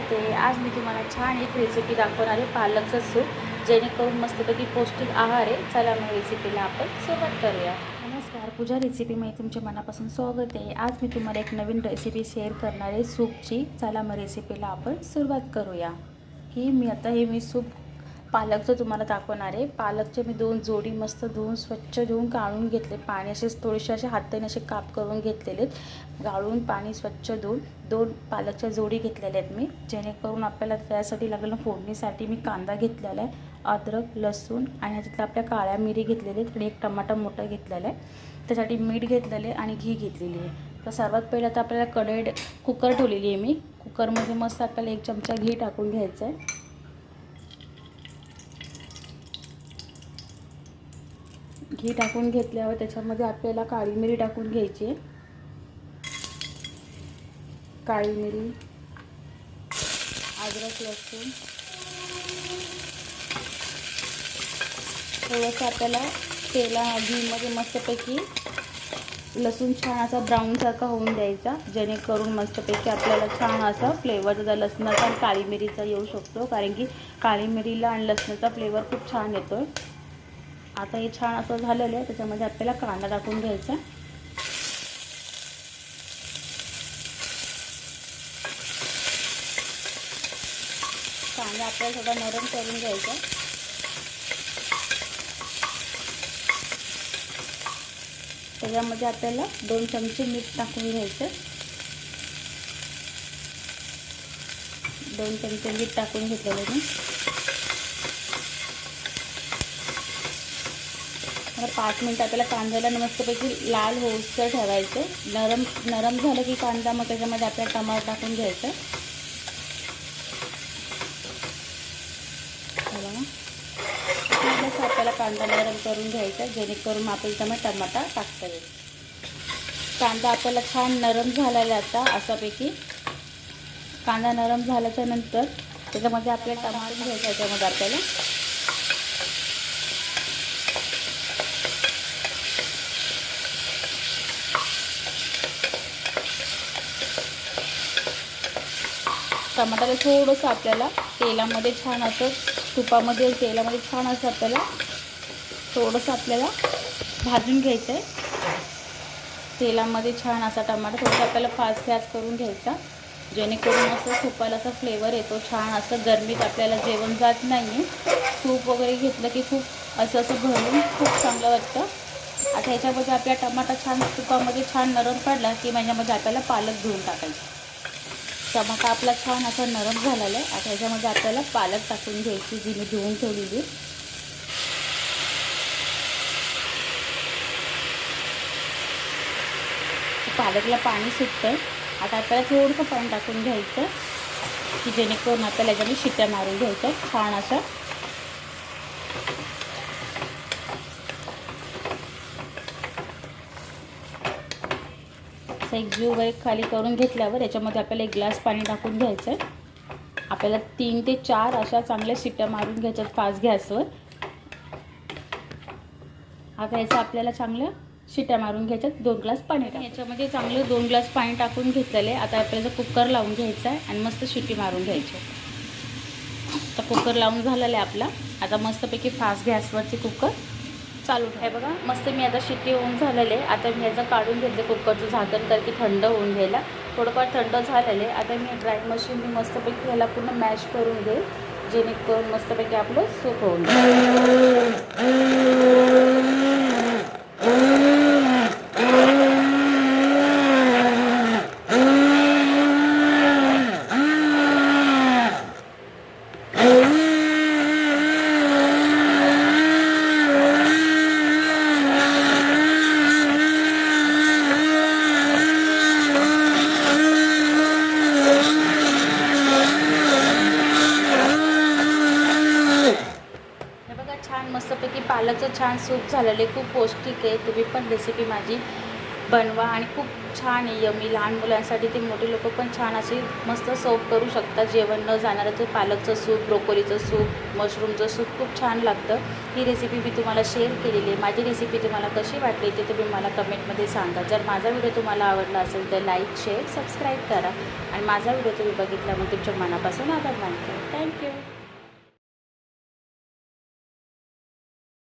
ते. आज मी तुम्हाला छान एक रेसिपी दाखवणार आहे पालकचं सूप जेणेकरून मस्तपैकी पौष्टिक आहार आहे. चला मग रेसिपीला आपण सुरुवात करूया. नमस्कार पूजा रेसिपीमध्ये तुमच्या मनापासून स्वागत आहे. आज मी तुम्हाला एक नवीन रेसिपी शेअर करणार आहे सूपची. चला मग रेसिपीला आपण सुरुवात करूया. की मी आता हे मी सूप पालकचं तुम्हाला दाखवणार आहे पालकचे मी दोन जोडी मस्त धुवून स्वच्छ धुवून काढून घेतले. पाणी असे थोडेसे असे हाताने असे काप करून घेतलेले आहेत. गाळून पाणी स्वच्छ धुवून दोन पालकच्या जोडी घेतलेल्या आहेत मी. जेणेकरून आपल्याला त्यासाठी लागेल फोडणीसाठी मी कांदा घेतलेला आहे अद्रक लसूण आणि ह्याच्यातल्या आपल्या काळ्या मिरी घेतलेल्या आहेत आणि एक टमाटा मोठा घेतलेला आहे. त्यासाठी मीठ घेतलेलं आहे आणि घी घेतलेली आहे. तर सर्वात पहिलं तर आपल्याला कढई कुकर ठेवलेली आहे मी. कुकरमध्ये मस्त आपल्याला एक चमचा घी टाकून घ्यायचं आहे. घी टाकून घेतल्यावर त्याच्यामध्ये आपल्याला काळी मिरी टाकून घ्यायची. आहे काळी मिरी अद्रक लसूण. थोडंसं आपल्याला तेला घीमध्ये मस्तपैकी लसूण छान असा ब्राऊनसारखा होऊन द्यायचा. जेणेकरून मस्तपैकी आपल्याला छान असा फ्लेवर त्याचा लसणाचा आणि काळी मिरीचा येऊ शकतो. कारण की काळी मिरीला आणि लसणाचा फ्लेवर खूप छान येतो आहे आता हे छान असं झालेलं आहे त्याच्यामध्ये आपल्याला कांदा टाकून घ्यायचा कांदा आपल्याला थोडा नरम करून घ्यायचा त्याच्यामध्ये आपल्याला दोन चमचे मीठ टाकून घ्यायचं दोन चमचे मीठ टाकून घेतलेलं मी. पाच मिनटं आपल्याला कांद्याला मस्तपैकी लाल होऊसर ठेवायचं. नरम नरम झालं की कांदा मग त्याच्यामध्ये आपल्याला टमाटर टाकून घ्यायचं. आपल्याला कांदा नरम करून घ्यायचा जेणेकरून आपण त्यामध्ये टमाटा टाकता येईल. कांदा आपल्याला छान नरम झालेला आता अशापैकी. कांदा नरम झाल्याच्यानंतर त्याच्यामध्ये आपल्याला टमाटर घ्यायचा त्याच्यामध्ये आपल्याला. टमाटाला थोडंसं आपल्याला तेलामध्ये छान असं तुपामध्ये तेलामध्ये छान असं आपल्याला थोडंसं आपल्याला भाजून घ्यायचं आहे. तेलामध्ये छान असा टमाटा थोडंसं आपल्याला फास्ट गॅस करून घ्यायचा. जेणेकरून असं सुपाला असा फ्लेवर येतो छान असं गरमीत आपल्याला जेवण जात नाही सूप वगैरे घेतलं की खूप असं असं भरून खूप चांगलं वाटतं. आता ह्याच्यामध्ये आपला टमाटा छान तुपामध्ये छान नरम पडला की माझ्यामध्ये आपल्याला पालक धुवून टाकायचं. टमाटा आपला छान असा नरम झालेला आहे. आता ह्याच्यामध्ये आपल्याला पालक टाकून घ्यायची जी मी धुवून ठेवलेली. पालकला पाणी सुटतं आता आपल्याला थोडंसं पाणी टाकून घ्यायचं की जेणेकरून आपल्याला याच्याने शिट्या मारून घ्यायच्या छान असं असं एक जीव वगैरे खाली करून घेतल्यावर याच्यामध्ये आपल्याला एक ग्लास पाणी टाकून घ्यायचं आहे आपल्याला तीन ते चार अशा चांगल्या शिट्ट्या मारून घ्यायच्यात फास्ट गॅसवर. आता याचं आपल्याला चांगल्या शिट्ट्या मारून घ्यायच्यात. दोन ग्लास पाणी टाक याच्यामध्ये चांगलं दोन ग्लास पाणी टाकून घेतलेलं. आता आपल्याला कुकर लावून घ्यायचा आहे आणि मस्त शिट्टी मारून घ्यायची. आता कुकर लावून झालेला आहे आपला. आता मस्तपैकी फास्ट गॅसवरची कुकर. चालू आहे. बघा मस्त मी आता शिट्टी होऊन झालेले आहे. आता मी याचं काढून घेतले कुकरचं झाकण तर की थंड होऊन घ्यायला. थोडंफार थंड झालेलं आहे. आता मी ड्राय मशीन मी मस्तपैकी ह्याला पूर्ण मॅश करून घेईल जेणेकरून मस्तपैकी आपलं सूप होऊन जाईल. बघा छान सूप झालेलं आहे खूप पौष्टिक आहे. तुम्ही पण रेसिपी माझी बनवा आणि खूप छान आहे. यमी लहान मुलांसाठी ते मोठे लोक पण छान असे मस्त सर्व करू शकतात. जेवण न जाणारं ते पालकचं सूप ब्रोकोलीचं सूप मशरूमचं सूप खूप छान लागतं. ही रेसिपी मी तुम्हाला शेअर केलेली आहे. माझी रेसिपी तुम्हाला कशी वाटली ते तुम्ही मला कमेंटमध्ये सांगा. जर माझा व्हिडिओ तुम्हाला आवडला असेल तर लाईक शेअर सबस्क्राईब करा. आणि माझा व्हिडिओ तुम्ही बघितल्यामुळे तुमच्या मनापासून आभार मानते. थँक्यू